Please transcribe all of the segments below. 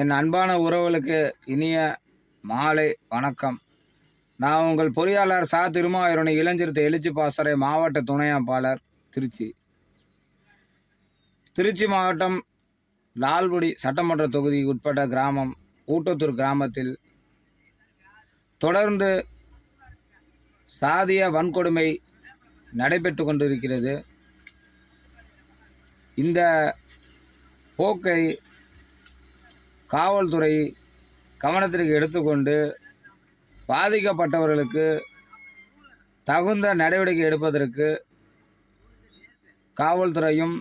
என் அன்பான உறவுகளுக்கு இனிய மாலை வணக்கம். நான் உங்கள் பொறியாளர் சா. திருமாயூரணி இளஞ்சிறுத்தை எழுச்சி பாசறை மாவட்ட துணையாப்பாளர் திருச்சி. திருச்சி மாவட்டம் லால்குடி சட்டமன்ற தொகுதிக்கு உட்பட்ட கிராமம் ஊட்டத்தூர் கிராமத்தில் தொடர்ந்து சாதிய வன்கொடுமை நடைபெற்று கொண்டிருக்கிறது. இந்த போக்கை காவல்துறை கவனத்திற்கு எடுத்துக்கொண்டு பாதிக்கப்பட்டவர்களுக்கு தகுந்த நடவடிக்கை எடுப்பதற்கு காவல்துறையும்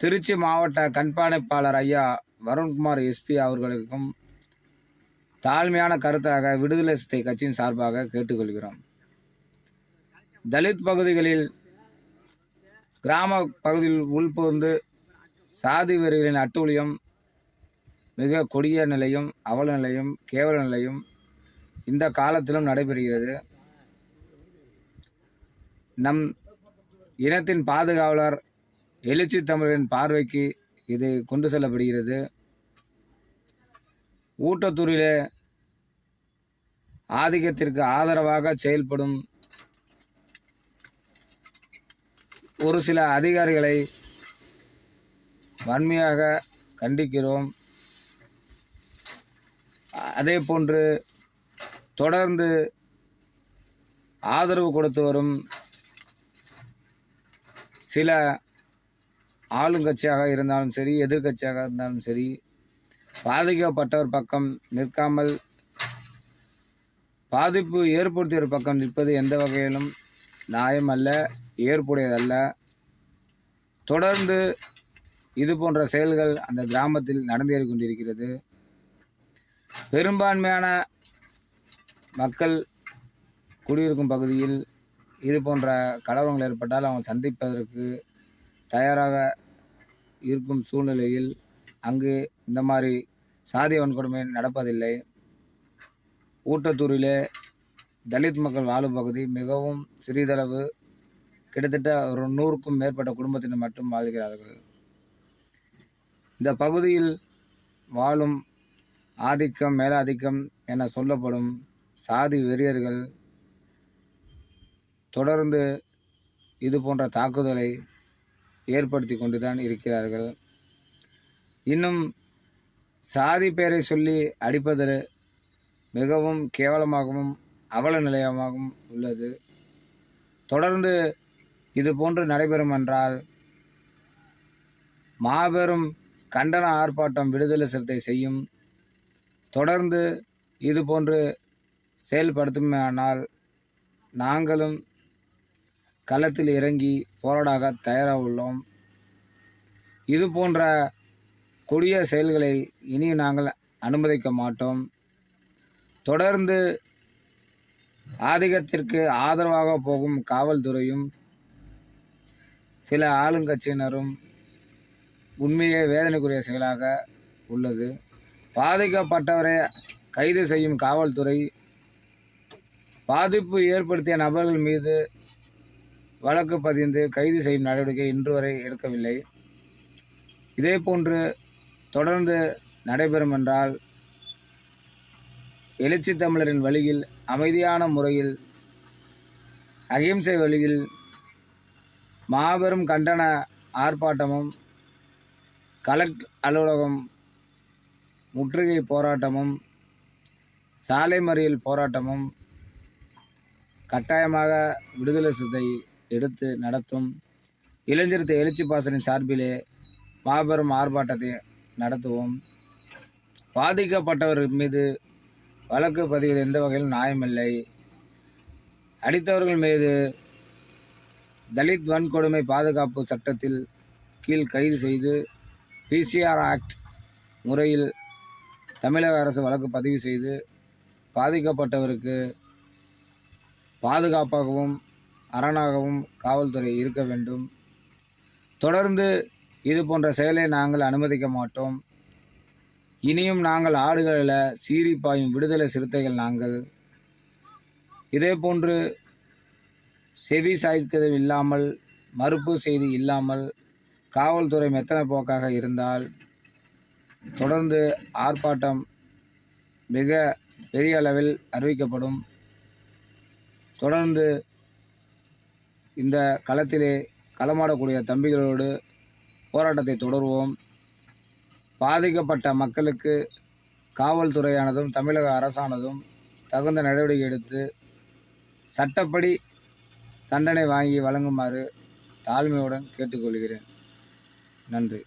திருச்சி மாவட்ட கண்காணிப்பாளர் ஐயா வருண்குமார் எஸ்பி அவர்களுக்கும் தாழ்மையான கருத்தாக விடுதலை சித்தை கட்சியின் சார்பாக கேட்டுக்கொள்கிறோம். தலித் பகுதிகளில் கிராம பகுதியில் உள்புகுந்து சாதி வெறிகளின் அட்டூழியம் மிக கொடிய நிலையும் அவல நிலையும் கேவல நிலையும் இந்த காலத்திலும் நடைபெறுகிறது. நம் இனத்தின் பாதுகாவலர் எழுச்சி தமிழரின் பார்வைக்கு இது கொண்டு செல்லப்படுகிறது. ஊட்டத்தூரிலே ஆதிக்கத்திற்கு ஆதரவாக செயல்படும் ஒரு சில அதிகாரிகளை வன்மையாக கண்டிக்கிறோம். அதே போன்று தொடர்ந்து ஆதரவு கொடுத்து வரும் சில ஆளுங்கட்சியாக இருந்தாலும் சரி எதிர்க்கட்சியாக இருந்தாலும் சரி பாதிக்கப்பட்டவர் பக்கம் நிற்காமல் பாதிப்பு ஏற்படுத்தியவர் பக்கம் நிற்பது எந்த வகையிலும் நியாயம் அல்ல ஏற்புடையதல்ல தொடர்ந்து இது போன்ற செயல்கள் அந்த கிராமத்தில் நடந்தேறி கொண்டிருக்கிறது. பெரும்பான்மையான மக்கள் குடியிருக்கும் பகுதியில் இது போன்ற கலவரங்கள் ஏற்பட்டால் அவங்க சந்திப்பதற்கு தயாராக இருக்கும் சூழ்நிலையில் அங்கு இந்த மாதிரி சாதிய வன்கொடுமை நடப்பதில்லை. ஊட்டத்தூரிலே தலித் மக்கள் வாழும் பகுதி மிகவும் சிறிதளவு கிட்டத்தட்ட ஒரு நூறுக்கும் மேற்பட்ட குடும்பத்தினர் மட்டும் வாழ்கிறார்கள். இந்த பகுதியில் வாழும் ஆதிக்கம் மேலாதிக்கம் என சொல்லப்படும் சாதி வெறியர்கள் தொடர்ந்து இது போன்ற தாக்குதலை ஏற்படுத்தி கொண்டு தான் இருக்கிறார்கள். இன்னும் சாதி பெயரை சொல்லி அடிப்பது மிகவும் கேவலமாகவும் அவல நிலையமாகவும் உள்ளது. தொடர்ந்து இது போன்று நடைபெறும் என்றால் மாபெரும் கண்டன ஆர்ப்பாட்டம் விடுதலை சிறுத்தை செய்யும் தொடர்ந்து இது போன்று செயல்படுத்துமானால் நாங்களும் களத்தில் இறங்கி போராடாக தயாராக உள்ளோம். இது போன்ற கொடிய செயல்களை இனி நாங்கள் அனுமதிக்க மாட்டோம். தொடர்ந்து ஆதிக்கத்திற்கு ஆதரவாக போகும் காவல்துறையும் சில ஆளுங்கட்சியினரும் உண்மையே வேதனைக்குரிய செயலாக உள்ளது. பாதிக்கப்பட்டவரை கைது செய்யும் காவல்துறை பாதிப்பு ஏற்படுத்திய நபர்கள் மீது வழக்கு பதிந்து கைது செய்யும் நடவடிக்கை இன்று வரை எடுக்கவில்லை. இதேபோன்று தொடர்ந்து நடைபெறும் என்றால் எழுச்சி தமிழரின் வழியில் அமைதியான முறையில் அகிம்சை வழியில் மாபெரும் கண்டன ஆர்ப்பாட்டமும் கலெக்ட் அலுவலகம் முற்றுகை போராட்டமும் சாலை மறியல் போராட்டமும் கட்டாயமாக விடுதலை சித்தை எடுத்து நடத்தும் இளைஞர்த்த எழுச்சி பாசனின் சார்பிலே மாபெரும் ஆர்ப்பாட்டத்தை நடத்துவோம். பாதிக்கப்பட்டவர் மீது வழக்கு பதிவது எந்த வகையிலும் நியாயமில்லை. அடித்தவர்கள் மீது தலித் வன்கொடுமை பாதுகாப்பு சட்டத்தில் கீழ் கைது செய்து பிசிஆர் ஆக்ட் முறையில் தமிழக அரசு வழக்கு பதிவு செய்து பாதிக்கப்பட்டவருக்கு பாதுகாப்பாகவும் அரணாகவும் காவல்துறை இருக்க வேண்டும். தொடர்ந்து இது போன்ற செயலை நாங்கள் அனுமதிக்க மாட்டோம். இனியும் நாங்கள் ஆடுகளில் சீறி பாயும் விடுதலை சிறுத்தைகள் நாங்கள். இதே போன்று செவி சாய்க்கிறது இல்லாமல் மறுப்பு செய்தி இல்லாமல் காவல்துறை மெத்தனை போக்காக இருந்தால் தொடர்ந்து ஆர்ப்பாட்டம் மிக பெரிய அளவில் அறிவிக்கப்படும். தொடர்ந்து இந்த களத்திலே களமாடக்கூடிய தம்பிகளோடு போராட்டத்தை தொடருவோம். பாதிக்கப்பட்ட மக்களுக்கு காவல்துறையானதும் தமிழக அரசானதும் தகுந்த நடவடிக்கை எடுத்து சட்டப்படி தண்டனை வாங்கி வழங்குமாறு தாழ்மையுடன் கேட்டுக்கொள்கிறேன். நன்றி.